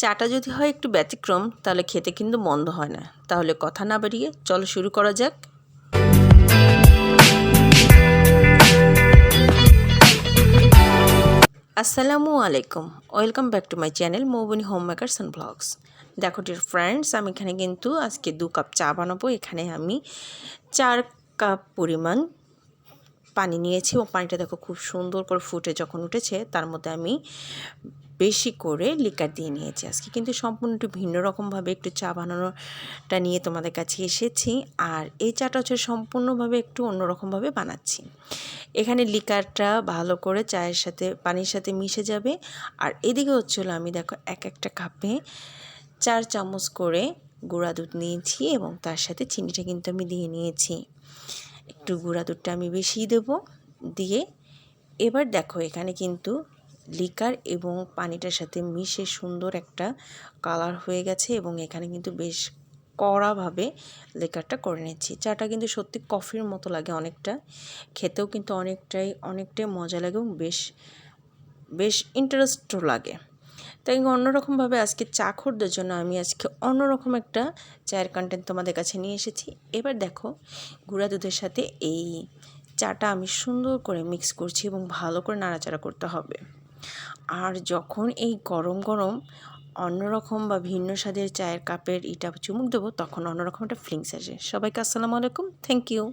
চাটা যদি হয় একটু ব্যতিক্রম, তাহলে খেতে কিন্তু মন্দ হয় না। তাহলে কথা না বাড়িয়ে চলো শুরু করা যাক। আসসালামু আলাইকুম। Welcome back to my channel Moubani home makers and blogs. দেখো ডিয়ার ফ্রেন্ডস আমি এখানে কিন্তু আজকে দু কাপ চা বানাবো। এখানে আমি চার কাপ পরিমাণ পানি নিয়েছি এবং পানিটা দেখো খুব সুন্দর করে ফুটে যখন উঠেছে, তার মধ্যে আমি বেশি করে লিকার দিয়ে নিয়েছি আজকে। কিন্তু সম্পূর্ণ একটু ভিন্ন রকমভাবে একটু চা বানানোটা নিয়ে তোমাদের কাছে এসেছি। আর এই চাটা হচ্ছে সম্পূর্ণভাবে একটু অন্যরকমভাবে বানাচ্ছি। এখানে লিকারটা ভালো করে চায়ের সাথে, পানির সাথে মিশে যাবে। আর এদিকে হচ্ছিল আমি দেখো এক একটা কাপে চার চামচ করে গুঁড়া দুধ নিয়েছি এবং তার সাথে চিনিটা কিন্তু আমি দিয়ে নিয়েছি। একটু গুঁড়া দুধটা আমি বেশি দেব। দিয়ে এবার দেখো এখানে কিন্তু লিকার এবং পানিটার সাথে মিশে সুন্দর একটা কালার হয়ে গেছে এবং এখানে কিন্তু বেশ কড়াভাবে লিকারটা করে নিচ্ছি। চাটা কিন্তু সত্যি কফির মতো লাগে অনেকটা। খেতেও কিন্তু অনেকটাই অনেকটাই মজা লাগে এবং বেশ বেশ ইন্টারেস্টও লাগে। তাই অন্যরকমভাবে আজকে চা খোরদের জন্য আমি আজকে অন্যরকম একটা চায়ের কন্টেন্ট তোমাদের কাছে নিয়ে এসেছি। এবার দেখো, গুঁড়া দুধের সাথে এই চাটা আমি সুন্দর করে মিক্স করছি এবং ভালো করে নাড়াচাড়া করতে হবে। আর যখন এই গরম গরম অন্যরকম বা ভিন্ন স্বাদের চায়ের কাপের ইটা চুমুক দেবো, তখন অন্যরকম একটা ফিলিংস আসে। সবাইকে আসসালামু আলাইকুম থ্যাংক ইউ